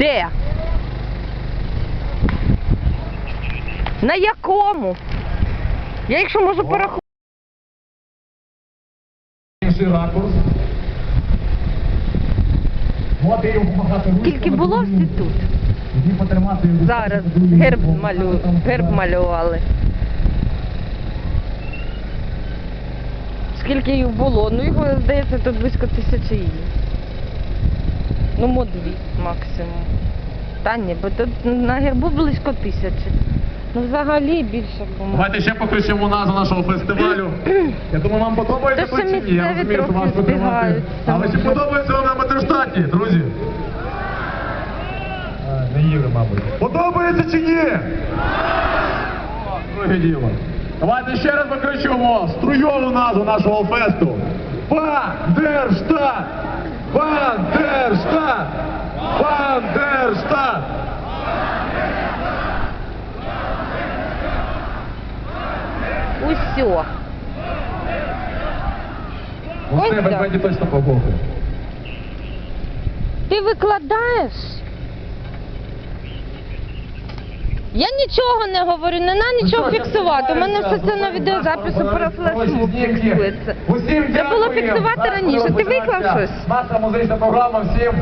Де? На якому? Я якщо можу порахувати. Інший ракурс. Скільки було всі тут? Зараз герб малю... герб малювали. Скільки їх було? Ну його, здається, тут близько тисячі є. Ну, мо дві максимум. Та ні, бо тут на гербу близько тисячі. Ну взагалі більше по-моєму. Давайте ще покричимо назву нашого фестивалю. Я думаю, вам подобається ще чи ні? Я місцеві розумію, що трохи вас збігаються. Але чи подобається вам на Метроштаті, друзі? А, Не їли, мабуть. Подобається чи ні? О, Друге діло. Давайте ще раз покричимо струйову назву нашого фесту. Бандерштат! Бандерштат! Усьо. Ось Оце так. ведмеді точно побухи. Ти викладаєш? Я нічого не говорю, не на нічого Ну фіксувати. У мене все це на відеозапису про флешмоб фіксується. Усім Треба було дякуємо. фіксувати раніше. Ти виклав щось? Наша музична програма всім